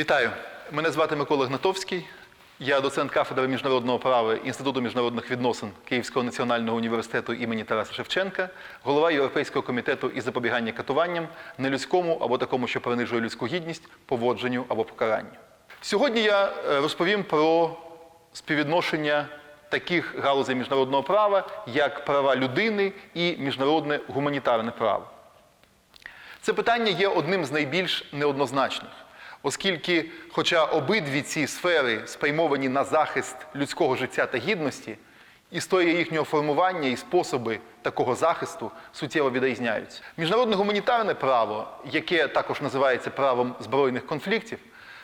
Вітаю! Мене звати Микола Гнатовський. Я доцент кафедри міжнародного права Інституту міжнародних відносин Київського національного університету імені Тараса Шевченка, голова Європейського комітету із запобігання катуванням, нелюдському або такому, що принижує людську гідність, поводженню або покаранню. Сьогодні я е, розповім про співвідношення таких галузей міжнародного права, як права людини і міжнародне гуманітарне право. Це питання є одним з найбільш неоднозначних, оскільки, хоча обидві ці сфери спрямовані на захист людського життя та гідності, історія їхнього формування і способи такого захисту суттєво відрізняються. Міжнародне гуманітарне право, яке також називається правом збройних конфліктів,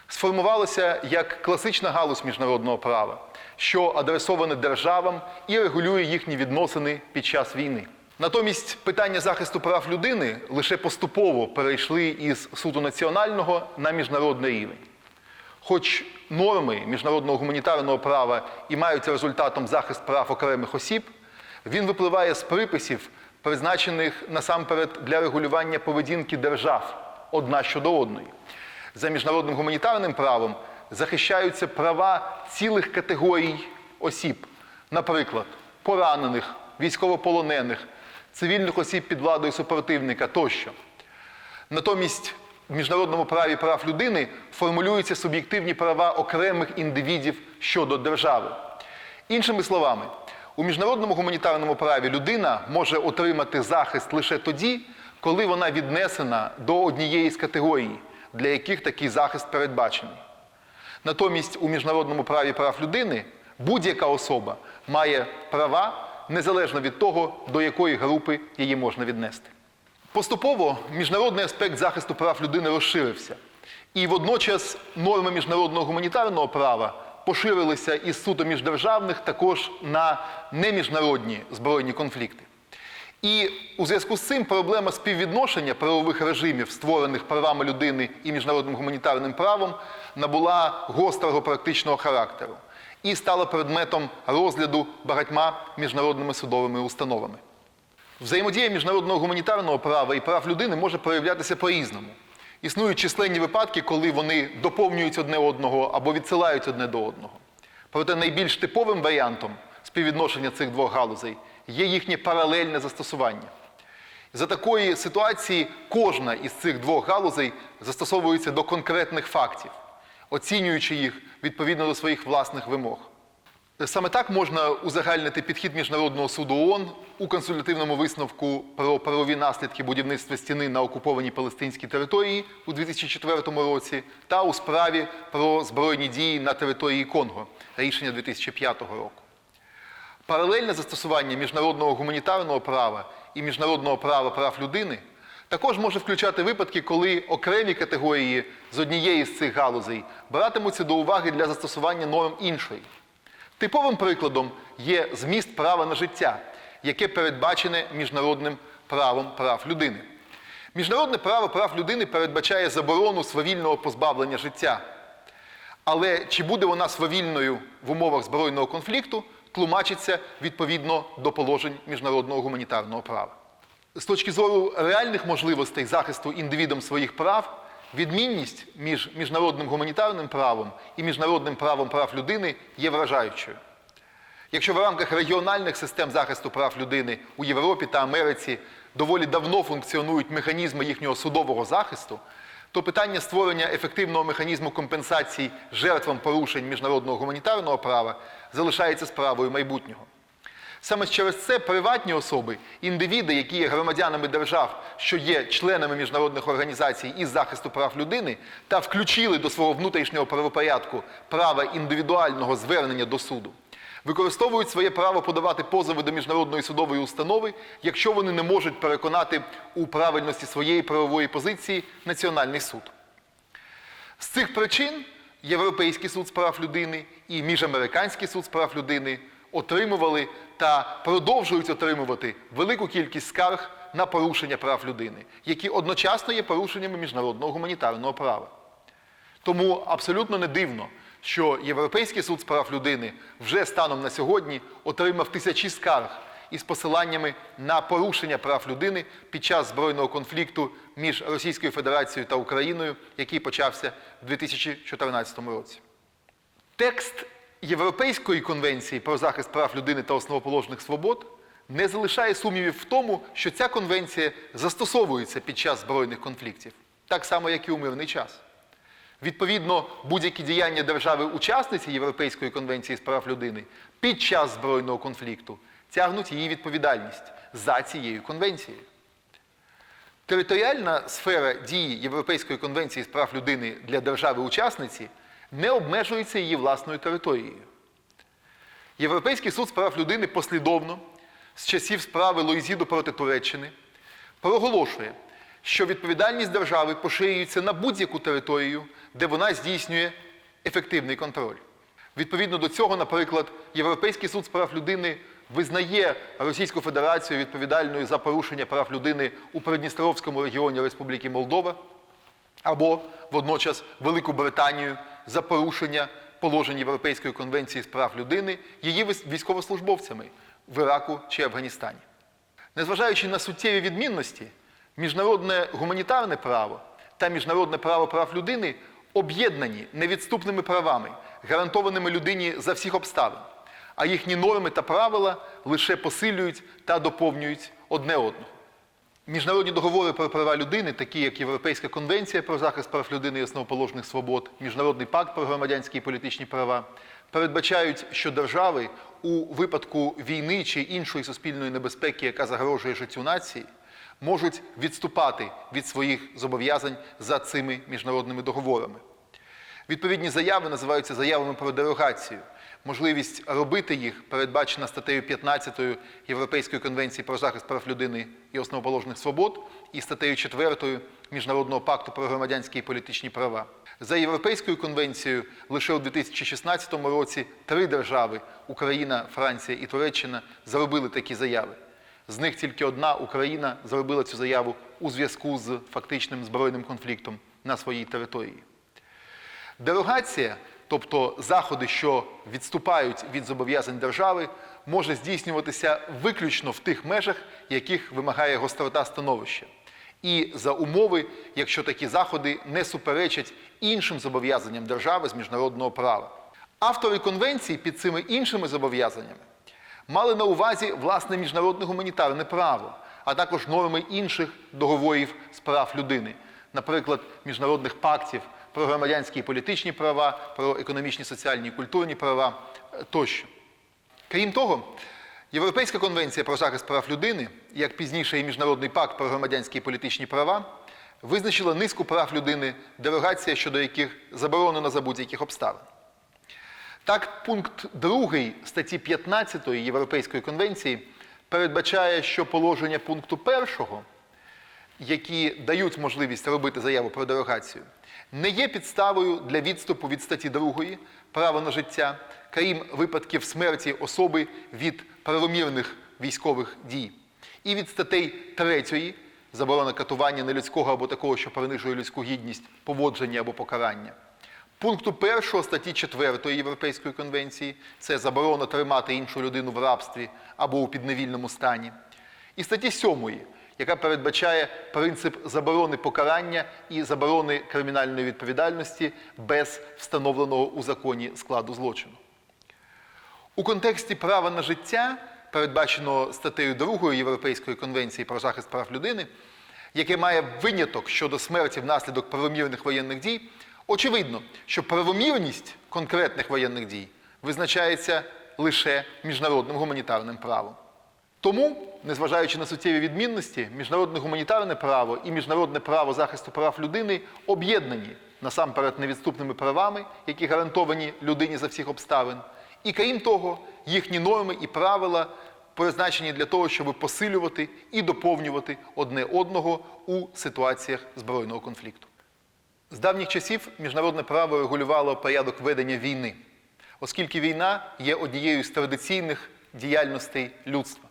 сформувалося як класична галузь міжнародного права, що адресоване державам і регулює їхні відносини під час війни. Натомість питання захисту прав людини лише поступово перейшли із суду національного на міжнародний рівень. Хоч норми міжнародного гуманітарного права і мають результатом захист прав окремих осіб, він випливає з приписів, призначених насамперед для регулювання поведінки держав одна щодо одної. За міжнародним гуманітарним правом захищаються права цілих категорій осіб, наприклад, поранених, військовополонених, цивільних осіб під владою супротивника тощо. Натомість в міжнародному праві прав людини формулюються суб'єктивні права окремих індивідів щодо держави. Іншими словами, у міжнародному гуманітарному праві людина може отримати захист лише тоді, коли вона віднесена до однієї з категорій, для яких такий захист передбачений. Натомість у міжнародному праві прав людини будь-яка особа має права незалежно від того, до якої групи її можна віднести. Поступово міжнародний аспект захисту прав людини розширився, і водночас норми міжнародного гуманітарного права поширилися із суто міждержавних також на неміжнародні збройні конфлікти. І у зв'язку з цим проблема співвідношення правових режимів, створених правами людини і міжнародним гуманітарним правом, набула гострого практичного характеру і стала предметом розгляду багатьма міжнародними судовими установами. Взаємодія міжнародного гуманітарного права і прав людини може проявлятися по-різному. Існують численні випадки, коли вони доповнюють одне одного або відсилають одне до одного. Проте найбільш типовим варіантом співвідношення цих двох галузей є їхнє паралельне застосування. За такої ситуації кожна із цих двох галузей застосовується до конкретних фактів, оцінюючи їх відповідно до своїх власних вимог. Саме так можна узагальнити підхід Міжнародного суду ООН у консультативному висновку про правові наслідки будівництва стіни на окупованій палестинській території у 2004 році та у справі про збройні дії на території Конго рішення 2005 року. Паралельне застосування міжнародного гуманітарного права і міжнародного права прав людини також може включати випадки, коли окремі категорії з однієї з цих галузей братимуться до уваги для застосування норм іншої. Типовим прикладом є зміст права на життя, яке передбачене міжнародним правом прав людини. Міжнародне право прав людини передбачає заборону свавільного позбавлення життя. Але чи буде вона свавільною в умовах збройного конфлікту, тлумачиться відповідно до положень міжнародного гуманітарного права. З точки зору реальних можливостей захисту індивідом своїх прав, відмінність між міжнародним гуманітарним правом і міжнародним правом прав людини є вражаючою. Якщо в рамках регіональних систем захисту прав людини у Європі та Америці доволі давно функціонують механізми їхнього судового захисту, то питання створення ефективного механізму компенсацій жертвам порушень міжнародного гуманітарного права залишається справою майбутнього. Саме через це приватні особи, індивіди, які є громадянами держав, що є членами міжнародних організацій із захисту прав людини, та включили до свого внутрішнього правопорядку право індивідуального звернення до суду, використовують своє право подавати позови до міжнародної судової установи, якщо вони не можуть переконати у правильності своєї правової позиції Національний суд. З цих причин Європейський суд з прав людини і Міжамериканський суд з прав людини отримували та продовжують отримувати велику кількість скарг на порушення прав людини, які одночасно є порушеннями міжнародного гуманітарного права. Тому абсолютно не дивно, що Європейський суд з прав людини вже станом на сьогодні отримав тисячі скарг, із посиланнями на порушення прав людини під час збройного конфлікту між Російською Федерацією та Україною, який почався в 2014 році. Текст Європейської конвенції про захист прав людини та основоположних свобод не залишає сумнівів в тому, що ця конвенція застосовується під час збройних конфліктів, так само, як і у мирний час. Відповідно, будь-які діяння держави-учасниці Європейської конвенції з прав людини під час збройного конфлікту тягнуть її відповідальність за цією конвенцією. Територіальна сфера дії Європейської конвенції з прав людини для держави-учасниці не обмежується її власною територією. Європейський суд з прав людини послідовно з часів справи Луїзіду проти Туреччини проголошує, що відповідальність держави поширюється на будь-яку територію, де вона здійснює ефективний контроль. Відповідно до цього, наприклад, Європейський суд з прав людини визнає Російську Федерацію відповідальною за порушення прав людини у Придністровському регіоні Республіки Молдова або водночас Велику Британію за порушення положень Європейської конвенції з прав людини її військовослужбовцями в Іраку чи Афганістані. Незважаючи на суттєві відмінності, міжнародне гуманітарне право та міжнародне право прав людини об'єднані невідступними правами, гарантованими людині за всіх обставин, а їхні норми та правила лише посилюють та доповнюють одне одного. Міжнародні договори про права людини, такі як Європейська конвенція про захист прав людини і основоположних свобод, Міжнародний пакт про громадянські і політичні права, передбачають, що держави у випадку війни чи іншої суспільної небезпеки, яка загрожує життю нації, можуть відступати від своїх зобов'язань за цими міжнародними договорами. Відповідні заяви називаються заявами про дерогацію. Можливість робити їх передбачена статтею 15 Європейської конвенції про захист прав людини і основоположних свобод і статтею 4 Міжнародного пакту про громадянські і політичні права. За Європейською конвенцією лише у 2016 році три держави Україна, Франція і Туреччина зробили такі заяви. З них тільки одна Україна зробила цю заяву у зв'язку з фактичним збройним конфліктом на своїй території. Дерогація, тобто заходи, що відступають від зобов'язань держави, може здійснюватися виключно в тих межах, яких вимагає гострота становища. І за умови, якщо такі заходи не суперечать іншим зобов'язанням держави з міжнародного права. Автори конвенції під цими іншими зобов'язаннями мали на увазі власне міжнародне гуманітарне право, а також норми інших договорів з прав людини, наприклад, міжнародних пактів про громадянські і політичні права, про економічні, соціальні і культурні права е, тощо. Крім того, Європейська конвенція про захист прав людини, як пізніше і Міжнародний пакт про громадянські і політичні права, визначила низку прав людини, дерогація щодо яких заборонена за будь-яких обставин. Так, пункт 2 статті 15 Європейської конвенції передбачає, що положення пункту 1, які дають можливість робити заяву про дерогацію, не є підставою для відступу від статті 2 право на життя, крім випадків смерті особи від правомірних військових дій, і від статей 3 заборона катування нелюдського або такого, що принижує людську гідність, поводження або покарання. Пункту 1 статті 4 Європейської конвенції це заборона тримати іншу людину в рабстві або у підневільному стані. І статті 7, яка передбачає принцип заборони покарання і заборони кримінальної відповідальності без встановленого у законі складу злочину. У контексті права на життя, передбаченого статтею 2 Європейської конвенції про захист прав людини, яке має виняток щодо смерті внаслідок правомірних воєнних дій, очевидно, що правомірність конкретних воєнних дій визначається лише міжнародним гуманітарним правом. Тому, незважаючи на суттєві відмінності, міжнародне гуманітарне право і міжнародне право захисту прав людини об'єднані насамперед невідступними правами, які гарантовані людині за всіх обставин. І крім того, їхні норми і правила призначені для того, щоб посилювати і доповнювати одне одного у ситуаціях збройного конфлікту. З давніх часів міжнародне право регулювало порядок ведення війни, оскільки війна є однією з традиційних діяльностей людства.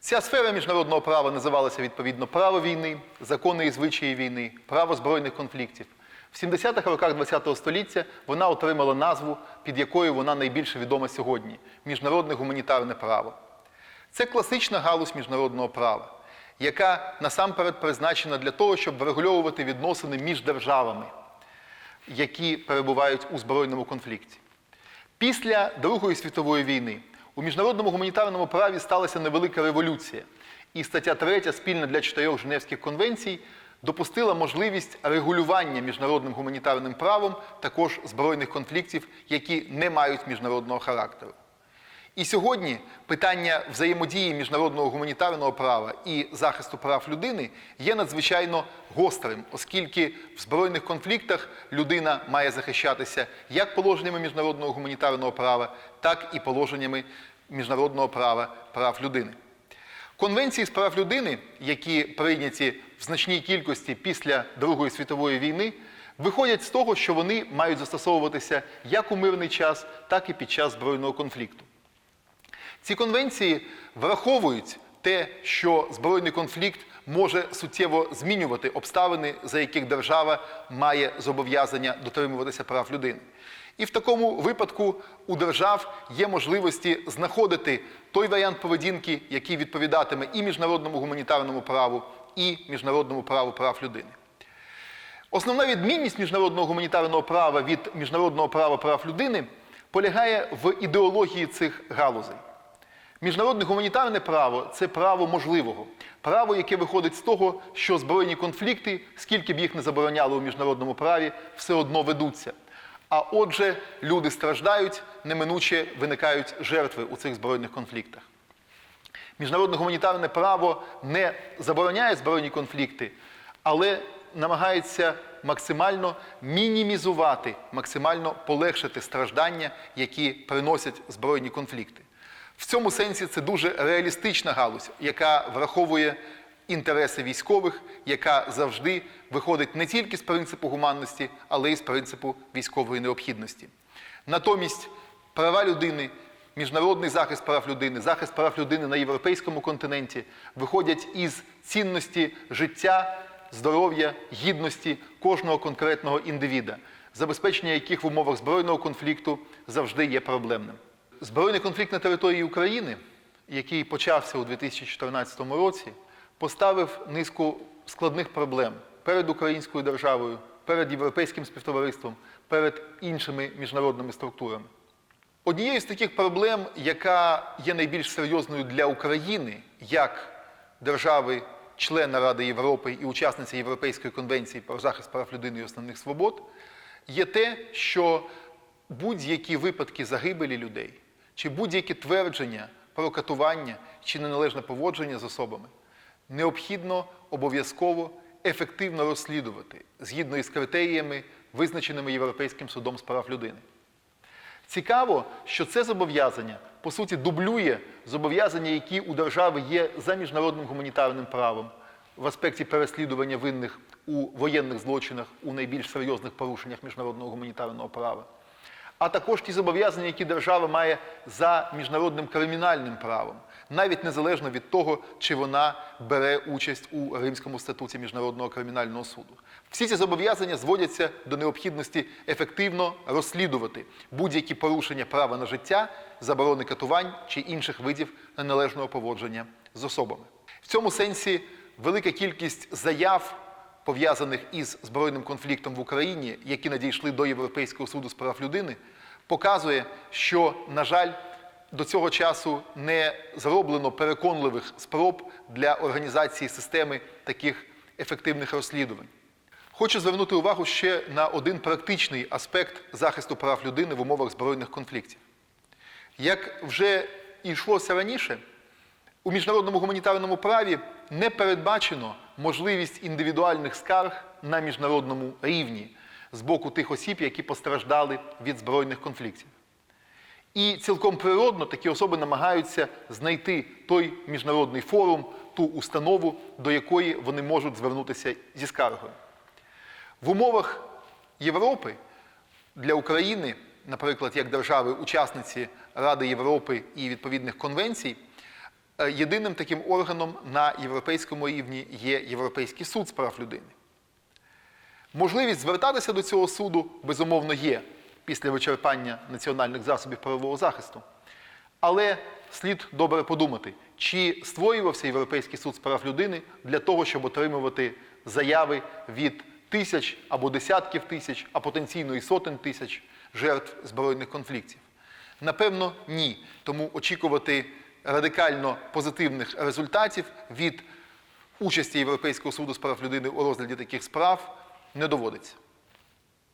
Ця сфера міжнародного права називалася відповідно право війни, закони і звичаї війни, право збройних конфліктів. В 70-х роках ХХ століття вона отримала назву, під якою вона найбільше відома сьогодні міжнародне гуманітарне право. Це класична галузь міжнародного права, яка насамперед призначена для того, щоб врегульовувати відносини між державами, які перебувають у збройному конфлікті. Після Другої світової війни у міжнародному гуманітарному праві сталася невелика революція, і стаття 3 спільна для чотирьох Женевських конвенцій допустила можливість регулювання міжнародним гуманітарним правом також збройних конфліктів, які не мають міжнародного характеру. І сьогодні питання взаємодії міжнародного гуманітарного права і захисту прав людини є надзвичайно гострим, оскільки в збройних конфліктах людина має захищатися як положеннями міжнародного гуманітарного права, так і положеннями міжнародного права прав людини. Конвенції з прав людини, які прийняті в значній кількості після Другої світової війни, виходять з того, що вони мають застосовуватися як у мирний час, так і під час збройного конфлікту. Ці конвенції враховують те, що збройний конфлікт може суттєво змінювати обставини, за яких держава має зобов'язання дотримуватися прав людини. І в такому випадку у держав є можливості знаходити той варіант поведінки, який відповідатиме і міжнародному гуманітарному праву, і міжнародному праву прав людини. Основна відмінність міжнародного гуманітарного права від міжнародного права прав людини полягає в ідеології цих галузей. Міжнародне гуманітарне право це право можливого, право, яке виходить з того, що збройні конфлікти, скільки б їх не забороняли у міжнародному праві, все одно ведуться. А отже, люди страждають, неминуче виникають жертви у цих збройних конфліктах. Міжнародне гуманітарне право не забороняє збройні конфлікти, але намагається максимально мінімізувати, максимально полегшити страждання, які приносять збройні конфлікти. В цьому сенсі це дуже реалістична галузь, яка враховує інтереси військових, яка завжди виходить не тільки з принципу гуманності, але й з принципу військової необхідності. Натомість права людини, міжнародний захист прав людини, захист прав людини на європейському континенті виходять із цінності життя, здоров'я, гідності кожного конкретного індивіда, забезпечення яких в умовах збройного конфлікту завжди є проблемним. Збройний конфлікт на території України, який почався у 2014 році, поставив низку складних проблем перед українською державою, перед європейським співтовариством, перед іншими міжнародними структурами. Однією з таких проблем, яка є найбільш серйозною для України, як держави, члена Ради Європи і учасниця Європейської конвенції про захист прав людини і основних свобод, є те, що будь-які випадки загибелі людей чи будь-які твердження про катування чи неналежне поводження з особами необхідно обов'язково ефективно розслідувати згідно із критеріями, визначеними Європейським судом з прав людини. Цікаво, що це зобов'язання по суті дублює зобов'язання, які у держави є за міжнародним гуманітарним правом в аспекті переслідування винних у воєнних злочинах, у найбільш серйозних порушеннях міжнародного гуманітарного права, а також ті зобов'язання, які держава має за міжнародним кримінальним правом, навіть незалежно від того, чи вона бере участь у Римському статуті Міжнародного кримінального суду. Всі ці зобов'язання зводяться до необхідності ефективно розслідувати будь-які порушення права на життя, заборони катувань чи інших видів неналежного поводження з особами. В цьому сенсі велика кількість заяв, пов'язаних із збройним конфліктом в Україні, які надійшли до Європейського суду з прав людини, показує, що, на жаль, до цього часу не зроблено переконливих спроб для організації системи таких ефективних розслідувань. Хочу звернути увагу ще на один практичний аспект захисту прав людини в умовах збройних конфліктів. Як вже йшлося раніше, у міжнародному гуманітарному праві не передбачено можливість індивідуальних скарг на міжнародному рівні з боку тих осіб, які постраждали від збройних конфліктів. І цілком природно такі особи намагаються знайти той міжнародний форум, ту установу, до якої вони можуть звернутися зі скаргою. В умовах Європи для України, наприклад, як держави-учасниці Ради Європи і відповідних конвенцій, єдиним таким органом на європейському рівні є Європейський суд з прав людини. Можливість звертатися до цього суду, безумовно, є після вичерпання національних засобів правового захисту. Але слід добре подумати, чи створювався Європейський суд з прав людини для того, щоб отримувати заяви від тисяч або десятків тисяч, а потенційно і сотень тисяч жертв збройних конфліктів? Напевно, ні. Тому очікувати радикально позитивних результатів від участі Європейського суду з прав людини у розгляді таких справ не доводиться.